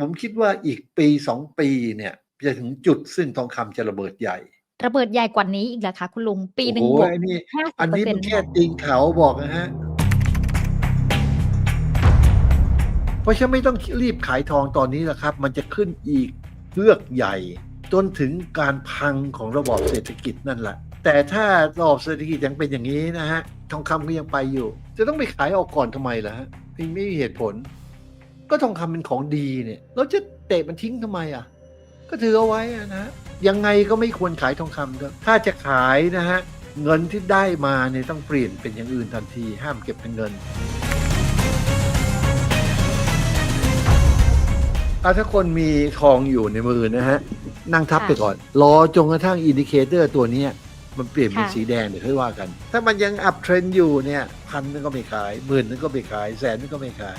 ผมคิดว่าอีกปีสองปีเนี่ยจะถึงจุดซึ่งทองคำจะระเบิดใหญ่ ระเบิดใหญ่กว่านี้อีกเหรอคะคุณลุง ปีหนึ่งโอ้โหบวกอันนี้ห้าสิอับนเปอร์นี้เซ็นมันต์แค่ตีนเขาบอกนะฮะ เพราะฉะนั้นไม่ต้องรีบขายทองตอนนี้แหละครับ มันจะขึ้นอีกเลือกใหญ่ จนถึงการพังของระบอบเศรษฐกิจนั่นแหละ แต่ถ้าระบอบเศรษฐกิจยังเป็นอย่างนี้นะฮะทองคำก็ยังไปอยู่ จะต้องไปขายออกก่อนทำไมล่ะฮะไม่ไม่มีเหตุผล ก็ทองคำเป็นของดีเนี่ยเราจะเตะมันทิ้งทำไมอะ ก็ถือเอาไว้อะนะฮะยังไงก็ไม่ควรขายทองคำครับถ้าจะขายนะฮะเงินที่ได้มาเนี่ยต้องเปลี่ยนเป็นอย่างอื่นทันที ห้ามเก็บเป็นเงินเอาถ้าคนมีทองอยู่ในมือนะฮะ นั่งทับไปก่อน รอจนกระทั่งอินดิเคเตอร์ตัวเนี้ยมันเปลี่ยนเป็นสีแดงเดี๋ยวค่อยว่ากัน ถ้ามันยังอัพเทรนด์อยู่เนี่ย พันนึงก็ไม่ขายหมื่นนึงก็ไม่ขาย แสนนึงก็ไม่ขาย